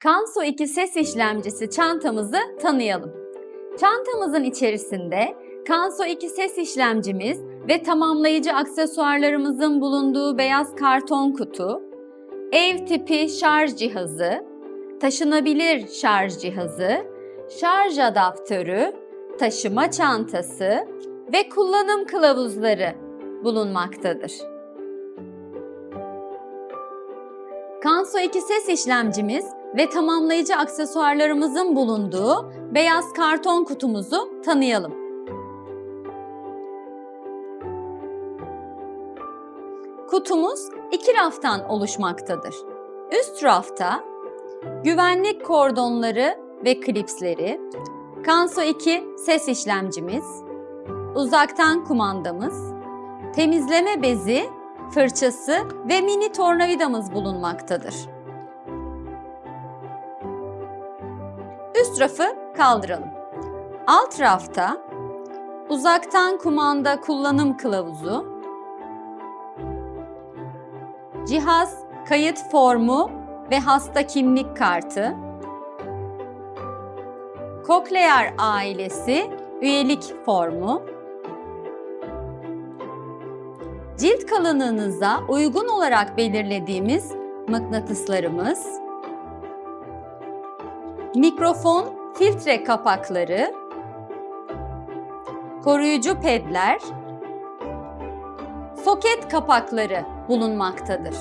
Kanso 2 ses işlemcisi çantamızı tanıyalım. Çantamızın içerisinde Kanso 2 ses işlemcimiz ve tamamlayıcı aksesuarlarımızın bulunduğu beyaz karton kutu, ev tipi şarj cihazı, taşınabilir şarj cihazı, şarj adaptörü, taşıma çantası ve kullanım kılavuzları bulunmaktadır. Kanso 2 ses işlemcimiz ve tamamlayıcı aksesuarlarımızın bulunduğu beyaz karton kutumuzu tanıyalım. Kutumuz iki raftan oluşmaktadır. Üst rafta güvenlik kordonları ve klipsleri, Kanso 2 ses işlemcimiz, uzaktan kumandamız, temizleme bezi, fırçası ve mini tornavidamız bulunmaktadır. Üst rafı kaldıralım. Alt rafta uzaktan kumanda kullanım kılavuzu, cihaz kayıt formu ve hasta kimlik kartı, Koklear ailesi üyelik formu, cilt kalınlığınıza uygun olarak belirlediğimiz mıknatıslarımız, mikrofon filtre kapakları, koruyucu pedler, soket kapakları bulunmaktadır.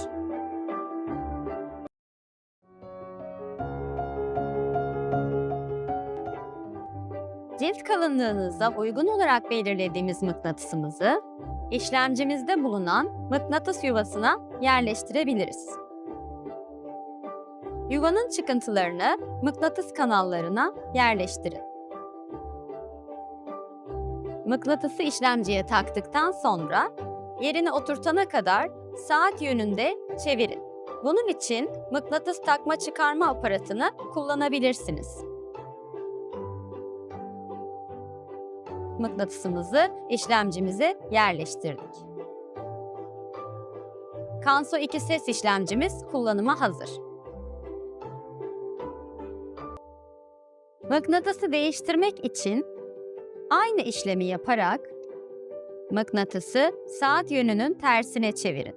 Cilt kalınlığınıza uygun olarak belirlediğimiz mıknatısımızı işlemcimizde bulunan mıknatıs yuvasına yerleştirebiliriz. Yuvanın çıkıntılarını mıknatıs kanallarına yerleştirin. Mıknatısı işlemciye taktıktan sonra yerine oturtana kadar saat yönünde çevirin. Bunun için mıknatıs takma çıkarma aparatını kullanabilirsiniz. Mıknatısımızı işlemcimize yerleştirdik. Kanso 2 ses işlemcimiz kullanıma hazır. Mıknatısı değiştirmek için aynı işlemi yaparak mıknatısı saat yönünün tersine çevirin.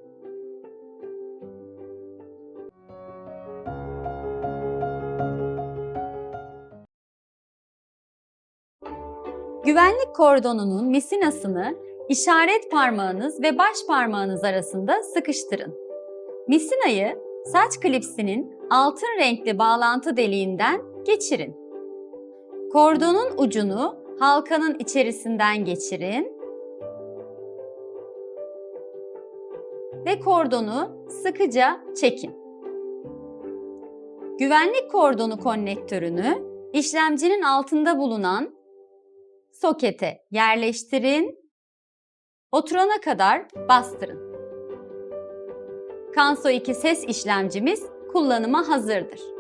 Güvenlik kordonunun misinasını işaret parmağınız ve baş parmağınız arasında sıkıştırın. Misinayı saç klipsinin altın renkli bağlantı deliğinden geçirin. Kordonun ucunu halkanın içerisinden geçirin ve kordonu sıkıca çekin. Güvenlik kordonu konnektörünü işlemcinin altında bulunan sokete yerleştirin. Oturana kadar bastırın. Kanso 2 ses işlemcimiz kullanıma hazırdır.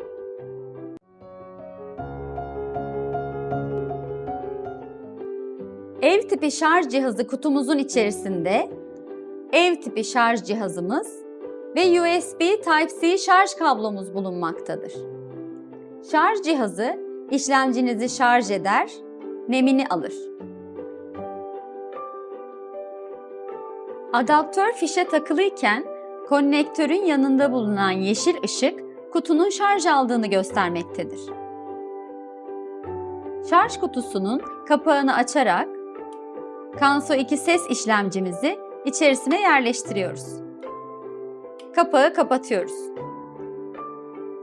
Ev tipi şarj cihazı kutumuzun içerisinde ev tipi şarj cihazımız ve USB Type-C şarj kablomuz bulunmaktadır. Şarj cihazı işlemcinizi şarj eder, nemini alır. Adaptör fişe takılıyken konnektörün yanında bulunan yeşil ışık kutunun şarj aldığını göstermektedir. Şarj kutusunun kapağını açarak Kanso 2 ses işlemcimizi içerisine yerleştiriyoruz. Kapağı kapatıyoruz.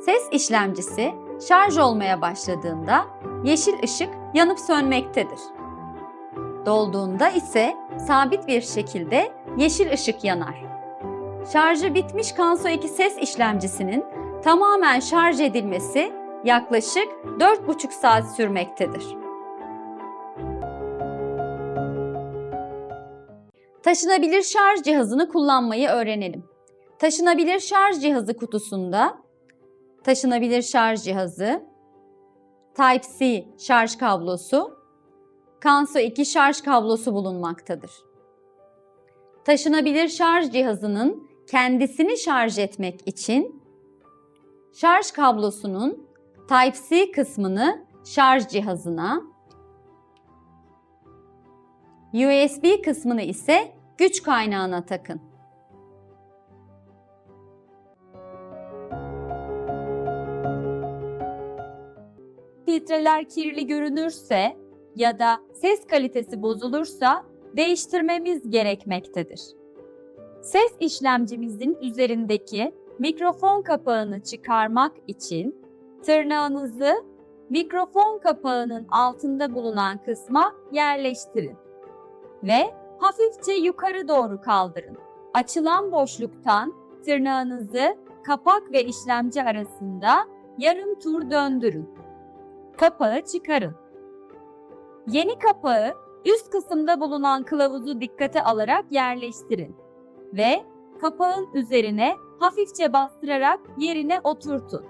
Ses işlemcisi şarj olmaya başladığında yeşil ışık yanıp sönmektedir. Dolduğunda ise sabit bir şekilde yeşil ışık yanar. Şarjı bitmiş Kanso 2 ses işlemcisinin tamamen şarj edilmesi yaklaşık 4,5 saat sürmektedir. Taşınabilir şarj cihazını kullanmayı öğrenelim. Taşınabilir şarj cihazı kutusunda taşınabilir şarj cihazı, Type-C şarj kablosu, Kanso 2 şarj kablosu bulunmaktadır. Taşınabilir şarj cihazının kendisini şarj etmek için şarj kablosunun Type-C kısmını şarj cihazına, USB kısmını ise güç kaynağına takın. filtreler kirli görünürse ya da ses kalitesi bozulursa değiştirmemiz gerekmektedir. Ses işlemcimizin üzerindeki mikrofon kapağını çıkarmak için tırnağınızı mikrofon kapağının altında bulunan kısma yerleştirin ve hafifçe yukarı doğru kaldırın. Açılan boşluktan tırnağınızı kapak ve işlemci arasında yarım tur döndürün kapağı çıkarın. Yeni kapağı üst kısımda bulunan kılavuzu dikkate alarak yerleştirin ve kapağın üzerine hafifçe bastırarak yerine oturtun.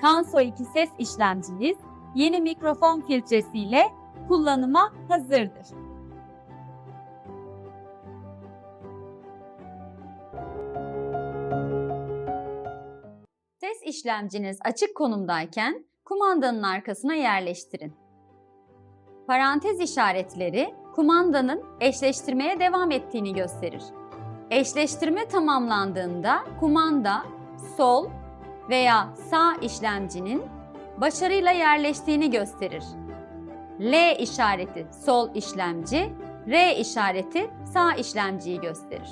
Kanso 2 ses işlemciniz yeni mikrofon filtresiyle kullanıma hazırdır. İşlemciniz açık konumdayken kumandanın arkasına yerleştirin. Parantez işaretleri kumandanın eşleştirmeye devam ettiğini gösterir. Eşleştirme tamamlandığında kumanda sol veya sağ işlemcinin başarıyla yerleştiğini gösterir. L işareti sol işlemci, R işareti sağ işlemciyi gösterir.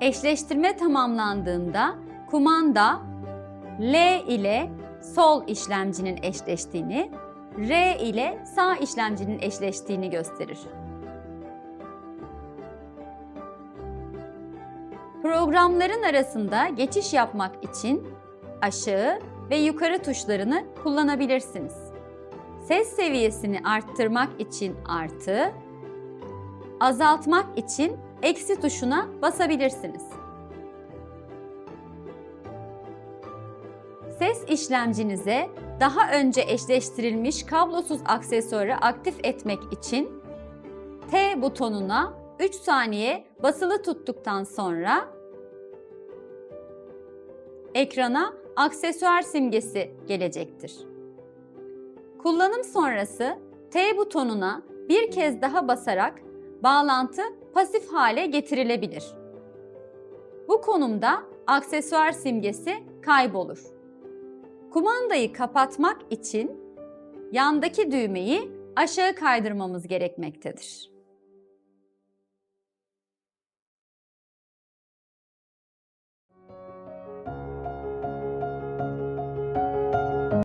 Eşleştirme tamamlandığında kumanda L ile sol işlemcinin eşleştiğini, R ile sağ işlemcinin eşleştiğini gösterir. Programların arasında geçiş yapmak için aşağı ve yukarı tuşlarını kullanabilirsiniz. Ses seviyesini arttırmak için artı, azaltmak için eksi tuşuna basabilirsiniz. İşlemcinize daha önce eşleştirilmiş kablosuz aksesuarı aktif etmek için T butonuna 3 saniye basılı tuttuktan sonra ekrana aksesuar simgesi gelecektir. Kullanım sonrası T butonuna bir kez daha basarak bağlantı pasif hale getirilebilir. Bu konumda aksesuar simgesi kaybolur. Kumandayı kapatmak için yandaki düğmeyi aşağı kaydırmamız gerekmektedir.